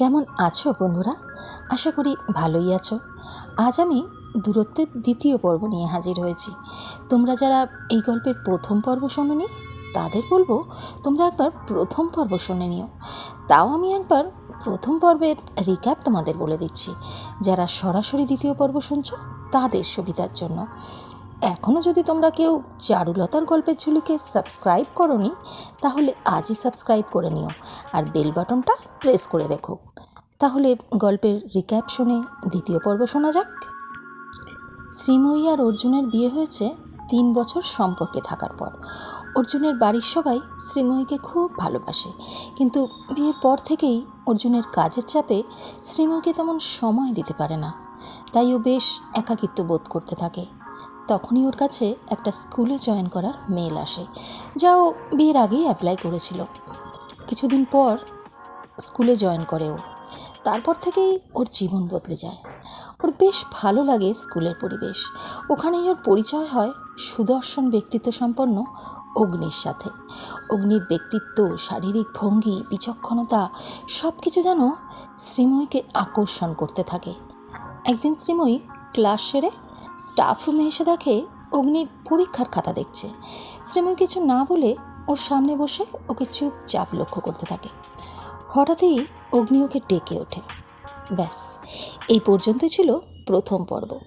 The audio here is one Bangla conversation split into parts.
কেমন আছো বন্ধুরা? আশা করি ভালোই আছো। আজ আমি দূরত্বের দ্বিতীয় পর্ব নিয়ে হাজির হয়েছি। তোমরা যারা এই গল্পের প্রথম পর্ব শোনোনি, তাদের বলব তোমরা একবার প্রথম পর্ব শুনে নিও। তাও আমি একবার প্রথম পর্বের রিক্যাপ তোমাদের বলে দিচ্ছি। যারা সরাসরি দ্বিতীয় পর্ব শুনছো, তাদের সুবিধার জন্য। এখনও যদি তোমরা কেউ চারুলতার গল্পের ঝুলিকে সাবস্ক্রাইব করনি, তাহলে আজই সাবস্ক্রাইব করে নিও। আর বেল বাটনটা প্রেস করে রেখো। তাহলে গল্পের রিক্যাপ শুনে দ্বিতীয় পর্ব শোনা যাক। শ্রীময়ী আর অর্জুনের বিয়ে হয়েছে তিন বছর সম্পর্কে থাকার পর। অর্জুনের বাড়ির সবাই শ্রীময়ীকে খুব ভালোবাসে। কিন্তু বিয়ের পর থেকেই অর্জুনের কাজের চাপে শ্রীময়ীকে তেমন সময় দিতে পারে না। তাই ও বেশ একাকিত্ব বোধ করতে থাকে। তখনই ওর কাছে একটা স্কুলে জয়েন করার মেল আসে, যা ও বিয়ের আগেই অ্যাপ্লাই করেছিল। কিছুদিন পর স্কুলে জয়েন করে ও। তারপর থেকেই ওর জীবন বদলে যায়। ওর বেশ ভালো লাগে স্কুলের পরিবেশ। ওখানেই ওর পরিচয় হয় সুদর্শন ব্যক্তিত্ব সম্পন্ন অগ্নির সাথে। অগ্নির ব্যক্তিত্ব, শারীরিক ভঙ্গি, বিচক্ষণতা সব কিছু যেন শ্রীময়ীকে আকর্ষণ করতে থাকে। একদিন শ্রীময়ী ক্লাস সেরে স্টাফ রুমে এসে দেখে অগ্নি পরীক্ষার খাতা দেখছে। শ্রীময়ী কিছু না বলে ওর সামনে বসে ওকে চুপচাপ লক্ষ্য করতে থাকে। হঠাৎই অগ্নি ওকে ডেকে ওঠে। ব্যাস, এই পর্যন্ত ছিল প্রথম পর্ব।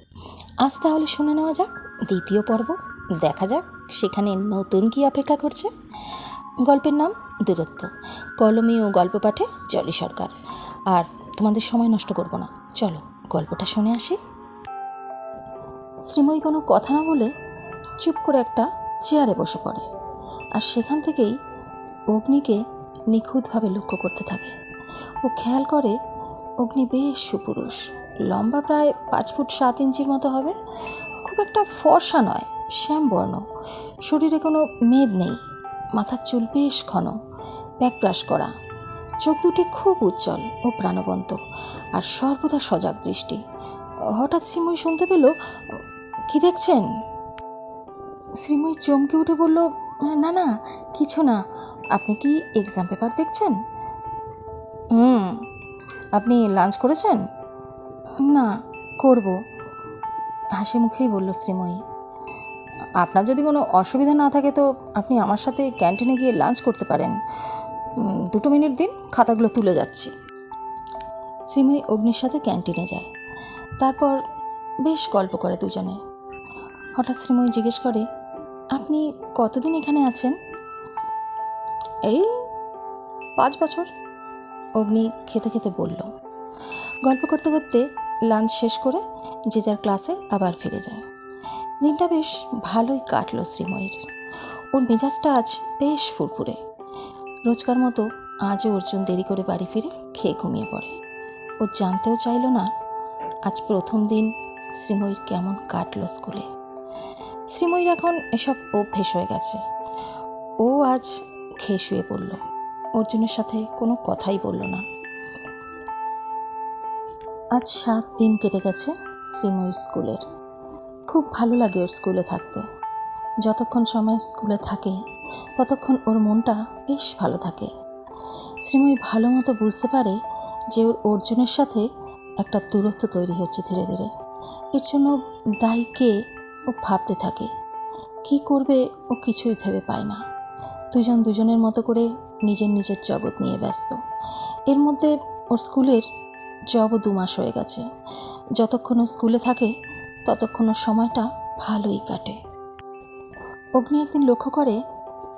আজ তাহলে শুনে নেওয়া যাক, দ্বিতীয় পর্ব, দেখা যাক সেখানে নতুন কি অপেক্ষা করছে। গল্পের নাম দূরত্ব। কলমে ও গল্প পাঠে জলি সরকার। আর তোমাদের সময় নষ্ট করব না। চলো, গল্পটা শুনে আসি। শ্রীময়ী কোনো কথা না বলে চুপ করে একটা চেয়ারে বসে পড়ে। আর সেখান থেকেই অগ্নিকে নিখুঁতভাবে লক্ষ্য করতে থাকে। ও খেয়াল করে অগ্নি বেশ সুপুরুষ। লম্বা প্রায় পাঁচ ফুট সাত ইঞ্চির মতো হবে। খুব একটা ফর্সা নয়, শ্যামবর্ণ। শরীরে কোনো মেদ নেই। মাথার চুল বেশ ঘন। ব্যাক ব্রাশ করা। চোখ দুটি খুব উজ্জ্বল ও প্রাণবন্ত আর সর্বদা সজাগ দৃষ্টি। হঠাৎ শ্রীময়ী শুনতে পেল, কি দেখছেন? শ্রীময়ী চমকে উঠে বলল, না না, কিছু না। আপনি কি এক্সাম পেপার দেখছেন? হুম। আপনি লাঞ্চ করেছেন? না, করব। হাসি মুখেই বলল শ্রীময়ী, আপনার যদি কোনো অসুবিধা না থাকে তো আপনি আমার সাথে ক্যান্টিনে গিয়ে লাঞ্চ করতে পারেন। দুটো মিনিট দিন, খাতাগুলো তুলে যাচ্ছি। শ্রীময়ী অগ্নির সাথে ক্যান্টিনে যায়। তারপর বেশ গল্প করে দুজনে। হঠাৎ শ্রীময়ী জিজ্ঞেস করে, আপনি কতদিন এখানে আছেন? এই পাঁচ বছর? অগ্নি খেতে খেতে বলল। গল্প করতে করতে লাঞ্চ শেষ করে যে যার ক্লাসে আবার ফিরে যায়। দিনটা বেশ ভালোই কাটলো শ্রীময়ীর। ওর মেজাজটা আজ বেশ ফুরফুরে। রোজকার মতো আজও অর্জুন দেরি করে বাড়ি ফিরে খেয়ে ঘুমিয়ে পড়ে। ও জানতেও চাইল না আজ প্রথম দিন শ্রীময়ীর কেমন কাটলো স্কুলে। শ্রীময়ীর এখন এসব অভ্যেস হয়ে গেছে। ও আজ খেয়ে শুয়ে পড়ল। অর্জুনের সাথে কোনো কথাই বলল না। আজ সাত দিন কেটে গেছে শ্রীময়ীর স্কুলের। খুব ভালো লাগে ওর স্কুলে থাকতে। যতক্ষণ সময় স্কুলে থাকে, ততক্ষণ ওর মনটা বেশ ভালো থাকে। শ্রীময়ী ভালো মতো বুঝতে পারে যে ওর অর্জুনের সাথে একটা দূরত্ব তৈরি হচ্ছে ধীরে ধীরে। এর জন্য দায়ী কে ও ভাবতে থাকে। কি করবে ও কিছুই ভেবে পায় না। দুজন দুজনের মতো করে নিজের নিজের জগৎ নিয়ে ব্যস্ত। এর মধ্যে ওর স্কুলের জবও দু মাস হয়ে গেছে। যতক্ষণ ও স্কুলে থাকে, ততক্ষণ ওর সময়টা ভালোই কাটে। অগ্নি একদিন লক্ষ্য করে,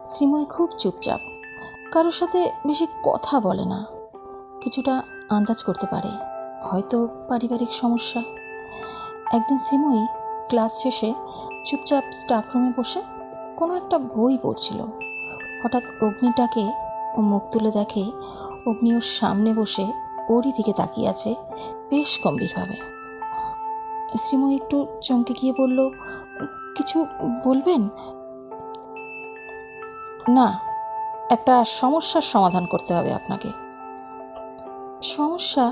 শ্রীময় খুব চুপচাপ। কারোর সাথে বেশি কথা বলে না। কিছুটা আন্দাজ করতে পারে। হয়তো পারিবারিক সমস্যা। একদিন শ্রীময়ী ক্লাস শেষে চুপচাপ স্টাফ রুমে বসে কোনো একটা বই পড়ছিল। হঠাৎ অগ্নিটাকে ও মুখ তুলে দেখে অগ্নি ওর সামনে বসে ওরই দিকে তাকিয়ে আছে বেশ গম্ভীরভাবে। শ্রীময়ী একটু চমকে গিয়ে বলল, কিছু বলবেন? না, একটা সমস্যার সমাধান করতে হবে আপনাকে। সমস্যা?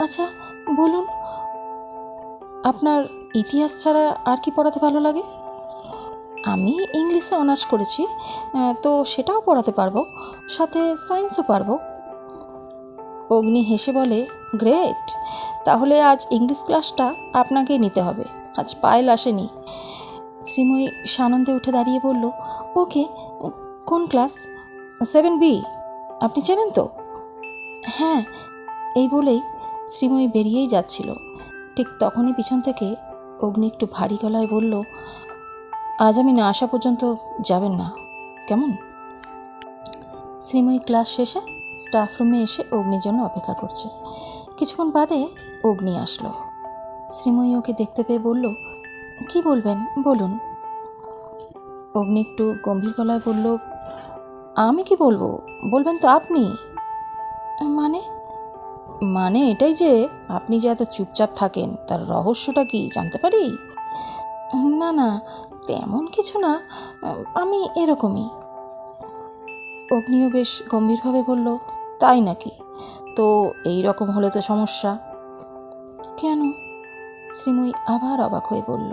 আচ্ছা বলুন। আপনার ইতিহাস ছাড়া আর কি পড়াতে ভালো লাগে? আমি ইংলিশে অনার্স করেছি তো সেটাও পড়াতে পারব, সাথে সায়েন্সও পারব। অগ্নি হেসে বলে, গ্রেট! তাহলে আজ ইংলিশ ক্লাসটা আপনাকেই নিতে হবে। আজ পায়েল আসেনি। শ্রীময়ী সানন্দে উঠে দাঁড়িয়ে বলল, ওকে, কোন ক্লাস? Seven B. আপনি চেনেন তো? হ্যাঁ এই বলেই শ্রীময়ী বেরিয়েই যাচ্ছিল। ঠিক তখনই পিছন থেকে অগ্নি একটু ভারী গলায় বলল আজ আমি না আসা পর্যন্ত যাবেন না। কেমন? শ্রীময়ী ক্লাস শেষে স্টাফ রুমে এসে অগ্নির জন্য অপেক্ষা করছে। কিছুক্ষণ বাদে অগ্নি আসলো। শ্রীময়ী ওকে দেখতে পেয়ে বলল, কি বলবেন? বলুন। অগ্নি একটু গম্ভীর গলায় বলল, আমি কি বলব? বলবেন তো আপনি। মানে? মানে এটাই যে আপনি যে এত চুপচাপ থাকেন, তার রহস্যটা কি, জানতে পারি? না না তেমন কিছু না, আমি এরকমই। অগ্নিও বেশ গম্ভীরভাবে বলল, তাই নাকি? তো এই রকম হলে তো সমস্যা। কেন? শ্রীময়ী আবার অবাক হয়ে বলল,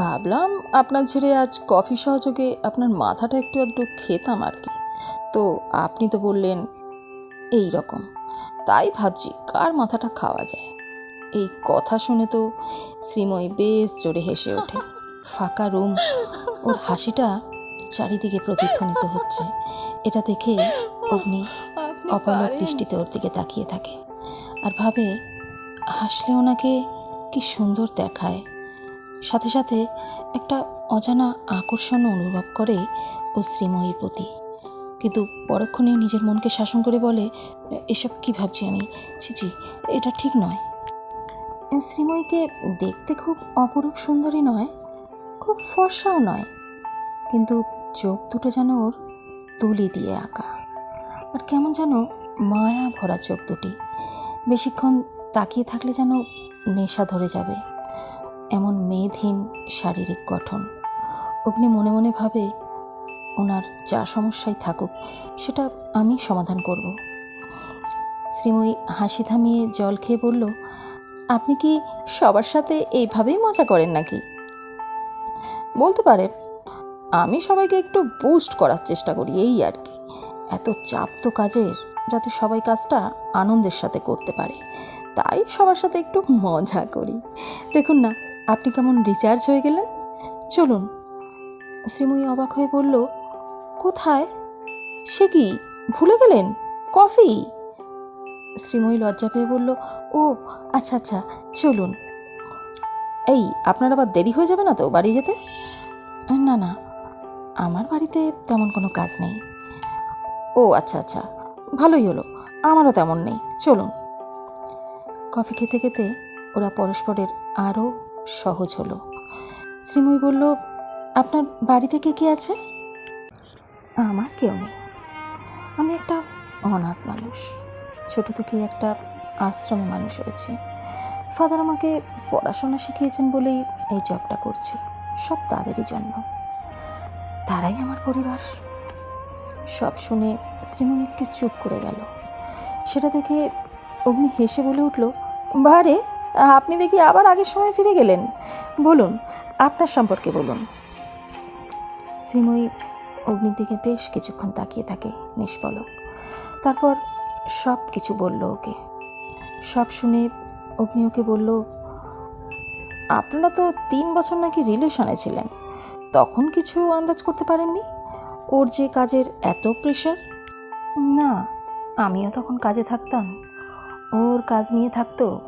ভাবলাম আপনার ছেড়ে আজ কফি সহযোগে আপনার মাথাটা একটু একটু খেতাম আর কি। তো আপনি তো বললেন এই রকম। তাই ভাবছি কার মাথাটা খাওয়া যায়? এই কথা শুনে তো শ্রীময়ী বেশ জোরে হেসে ওঠে। ফাঁকা রুম। ওর হাসিটা চারিদিকে প্রতিধ্বনিত হচ্ছে। এটা দেখে অগ্নি অপলক দৃষ্টিতে ওর দিকে তাকিয়ে থাকে আর ভাবে হাসলে ওনাকে কি সুন্দর দেখায়? সাথে সাথে একটা অজানা আকর্ষণ অনুভব করে ও শ্রীময়ীর প্রতি। কিন্তু পরক্ষণে নিজের মনকে শাসন করে বলে এসব কি ভাবছি আমি? ছিচি এটা ঠিক নয়। শ্রীময়ীকে দেখতে খুব অপরূপ সুন্দরী নয় খুব ফর্সাও নয়, কিন্তু চোখ দুটো যেন ওর তুলি দিয়ে আঁকা। আর কেমন যেন মায়া ভরা চোখ দুটি। বেশিক্ষণ তাকিয়ে থাকলে যেন নেশা ধরে যাবে। এমন মেদহীন শারীরিক গঠন। অগ্নি মনে মনে ভাবে, ওনার যা সমস্যাই থাকুক, সেটা আমি সমাধান করব। শ্রীময়ী হাসি থামিয়ে জল খেয়ে বলল, আপনি কি সবার সাথে এইভাবেই মজা করেন নাকি? বলতে পারেন আমি সবাইকে একটু বুস্ট করার চেষ্টা করি, এই আর কি। এত চাপ তো কাজের, যাতে সবাই কাজটা আনন্দের সাথে করতে পারে। তাই সবার সাথে একটু মজা করি। দেখুন না, আপনি কেমন রিচার্জ হয়ে গেলেন? চলুন, শ্রীময়ী অবাক হয়ে বলল, কোথায়? সে কি, ভুলে গেলেন? কফি? শ্রীময়ী লজ্জা পেয়ে বলল, ও আচ্ছা আচ্ছা চলুন। এই, আপনার আবার দেরি হয়ে যাবে না তো বাড়ি যেতে? না না। আমার বাড়িতে তেমন কোনো কাজ নেই। ও আচ্ছা আচ্ছা। ভালোই হলো। আমারও তেমন নেই। চলুন। কফি খেতে খেতে ওরা পরস্পরের আরও সহজ হলো। শ্রীময়ী বলল, আপনার বাড়িতে কে কে আছে? আমার কেউ নেই। আমি একটা অনাথ মানুষ। ছোট থেকে একটা আশ্রমে মানুষ হয়েছি। ফাদার আমাকে পড়াশোনা শিখিয়েছেন বলেই এই জবটা করছি। সব তাদেরই জন্য। তারাই আমার পরিবার। সব শুনে শ্রীময়ী একটু চুপ করে গেল। সেটা দেখে অগ্নি হেসে বলে উঠল, বারে, আপনি দেখি আবার আগের সময় ফিরে গেলেন। বলুন, আপনার সম্পর্কে বলুন। শ্রীময়ী অগ্নির দিকে বেশ কিছুক্ষণ তাকিয়ে থাকে নিষ্পলক তারপর সব কিছু বলল ওকে। সব শুনে অগ্নি ওকে বলল আপনারা তো তিন বছর নাকি রিলেশনে ছিলেন। তখন কিছু আন্দাজ করতে পারেননি? ওর যে কাজের এত প্রেশার না, আমিও তখন কাজে থাকতাম। ওর কাজ নিয়ে থাকতো।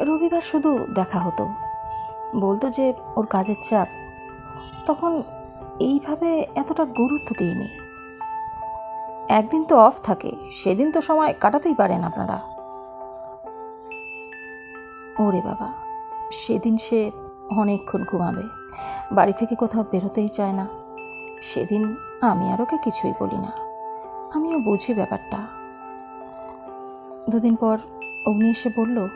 রবিবার শুধু দেখা হতো। বলতো যে ওর কাজের চাপ। তখন এইভাবে এতটা গুরুত্ব দিইনি। একদিন তো অফ থাকে, সেদিন তো সময় কাটাতেই পারেন আপনারা। ওরে বাবা। সেদিন সে অনেকক্ষণ ঘুমাবে। বাড়ি থেকে কোথাও বেরোতেই চায় না। সেদিন আমি আর ওকে কিছুই বলি না। আমিও বুঝি ব্যাপারটা। দুদিন পর অগ্নি এসে বলল,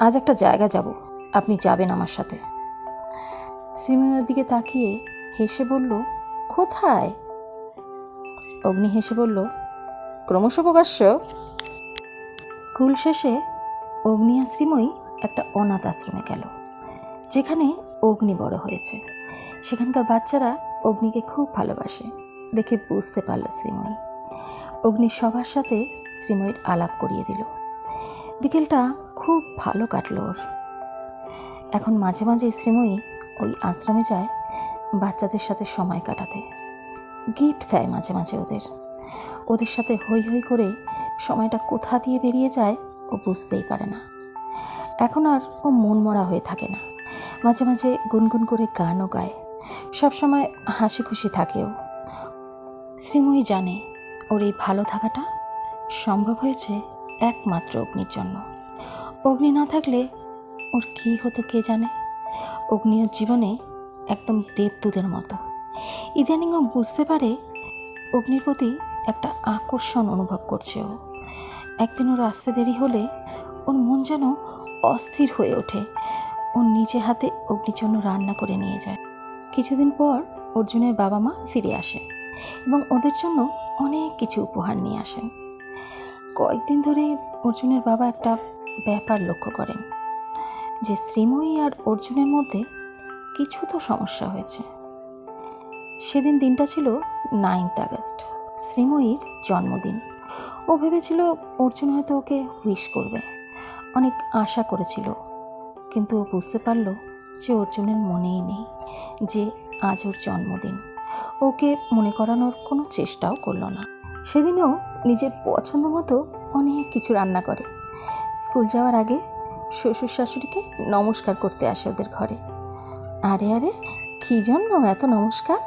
আজ একটা জায়গা যাব। আপনি যাবেন আমার সাথে। শ্রীময়ের দিকে তাকিয়ে হেসে বলল, কোথায়? অগ্নি হেসে বলল, ক্রমশ প্রকাশ্য। স্কুল শেষে অগ্নি আর শ্রীময়ী একটা অনাথ আশ্রমে গেল, যেখানে অগ্নি বড় হয়েছে। সেখানকার বাচ্চারা অগ্নিকে খুব ভালোবাসে, দেখে বুঝতে পারল শ্রীময়ী। অগ্নি সবার সাথে শ্রীময়ীর আলাপ করিয়ে দিল। বিকেলটা খুব ভালো কাটলো ওর। এখন মাঝে মাঝে শ্রীময়ী ওই আশ্রমে যায় বাচ্চাদের সাথে সময় কাটাতে। গিফট দেয় মাঝে মাঝে ওদের। ওদের সাথে হই হই করে সময়টা কোথা দিয়ে বেরিয়ে যায় ও বুঝতেই পারে না। এখন আর ও মন মরা হয়ে থাকে না। মাঝে মাঝে গুনগুন করে গানও গায়। সবসময় হাসি খুশি থাকেও। শ্রীময়ী জানে ওর এই ভালো থাকাটা সম্ভব হয়েছে একমাত্র অগ্নির জন্য। অগ্নি না থাকলে ওর কী হতো কে জানে? অগ্নি ওর জীবনে একদম দেবদূতের মতো। ইদানিং ও বুঝতে পারে অগ্নির প্রতি একটা আকর্ষণ অনুভব করছে ও। একদিন ওর আসতে দেরি হলে ওর মন যেন অস্থির হয়ে ওঠে। ও নিজে হাতে অগ্নির জন্য রান্না করে নিয়ে যায়। কিছুদিন পর অর্জুনের বাবা মা ফিরে আসে এবং ওদের জন্য অনেক কিছু উপহার নিয়ে আসেন। কয়েকদিন ধরে অর্জুনের বাবা একটা ব্যাপার লক্ষ্য করেন যে শ্রীময়ী আর অর্জুনের মধ্যে কিছু তো সমস্যা হয়েছে। সেদিন দিনটা ছিল নাইন্থ আগস্ট, শ্রীময়ীর জন্মদিন। ও ভেবেছিল অর্জুন হয়তো ওকে হুইশ করবে। অনেক আশা করেছিল। কিন্তু ও বুঝতে পারল যে অর্জুনের মনেই নেই, যে আজ ওর জন্মদিন। ওকে মনে করানোর কোনো চেষ্টাও করল না। সেদিনও নিজের পছন্দ মতো অনেক কিছু রান্না করে। স্কুল যাওয়ার আগে শ্বশুর শাশুড়িকে নমস্কার করতে আসে ওদের ঘরে। আরে আরে, কী জন্য এত নমস্কার?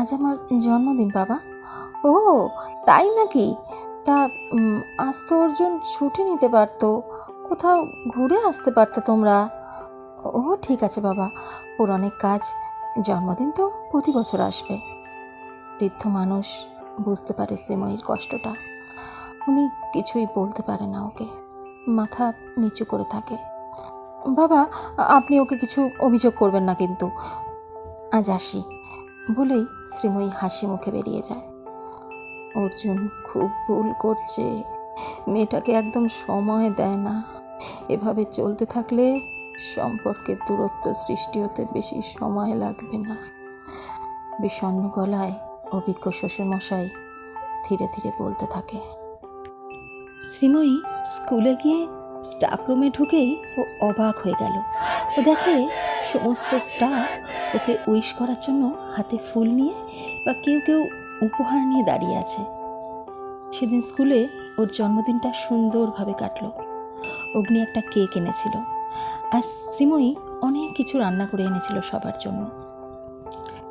আজ আমার জন্মদিন, বাবা। ও, তাই নাকি? তা আজ তো অর্জুন ছুটি নিতে পারতো। কোথাও ঘুরে আসতে পারতে তোমরা? ও, ঠিক আছে বাবা। ওর অনেক কাজ। জন্মদিন তো প্রতি বছর আসবে। বৃদ্ধ মানুষ বুঝতে পারে শ্রীময়ীর কষ্টটা। উনি কিছুই বলতে পারে না ওকে। মাথা নিচু করে থাকে। বাবা, আপনি ওকে কিছু অভিযোগ করবেন না কিন্তু। আজ আসি। বলেই শ্রীময়ী হাসি মুখে বেরিয়ে যায়। অর্জুন খুব ভুল করছে। মেয়েটাকে একদম সময় দেয় না। এভাবে চলতে থাকলে সম্পর্কের দূরত্ব সৃষ্টি হতে বেশি সময় লাগবে না। বিষণ্ণ গলায় অভিজ্ঞ শ্বশুরমশাই ধীরে ধীরে বলতে থাকে, শ্রীময়ী স্কুলে গিয়ে স্টাফ রুমে ঢুকেই ও অবাক হয়ে গেল। ও দেখে সমস্ত স্টাফ ওকে উইশ করার জন্য হাতে ফুল নিয়ে বা কেউ কেউ উপহার নিয়ে দাঁড়িয়ে আছে। সেদিন স্কুলে ওর জন্মদিনটা সুন্দরভাবে কাটলো। অগ্নি একটা কেক এনেছিল। আর শ্রীময়ী অনেক কিছু রান্না করে এনেছিল সবার জন্য।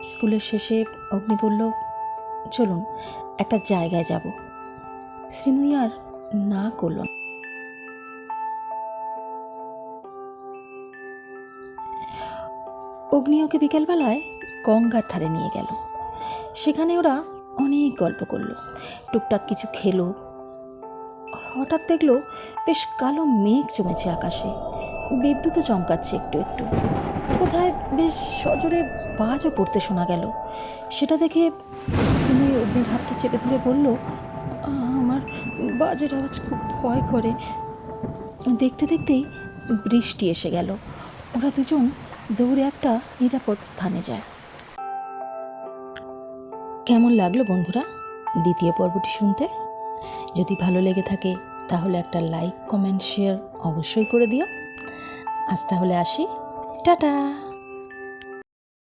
স্কুলের শেষে অগ্নি বলল, চলুন, একটা জায়গায় যাব। শ্রীময়ী আর না করল। অগ্নি ওকে বিকেলবেলায় গঙ্গার ধারে নিয়ে গেল। সেখানে ওরা অনেক গল্প করল। টুকটাক কিছু খেলো হঠাৎ দেখল বেশ কালো মেঘ জমেছে আকাশে। বিদ্যুৎও চমকাচ্ছে একটু একটু। কোথায় বেশ সজোরে বাজও পড়তে শোনা গেল। সেটা দেখে শ্রীময়ী অগ্নির হাতটা চেপে ধরে বলল, আমার বাজের আওয়াজ খুব ভয় করে। দেখতে দেখতেই বৃষ্টি এসে গেল। ওরা দুজন দৌড়ে একটা নিরাপদ স্থানে যায়। কেমন লাগল বন্ধুরা দ্বিতীয় পর্বটি শুনতে? যদি ভালো লেগে থাকে, তাহলে একটা লাইক কমেন্ট শেয়ার অবশ্যই করে দিও। আজ তাহলে আসি। টাটা!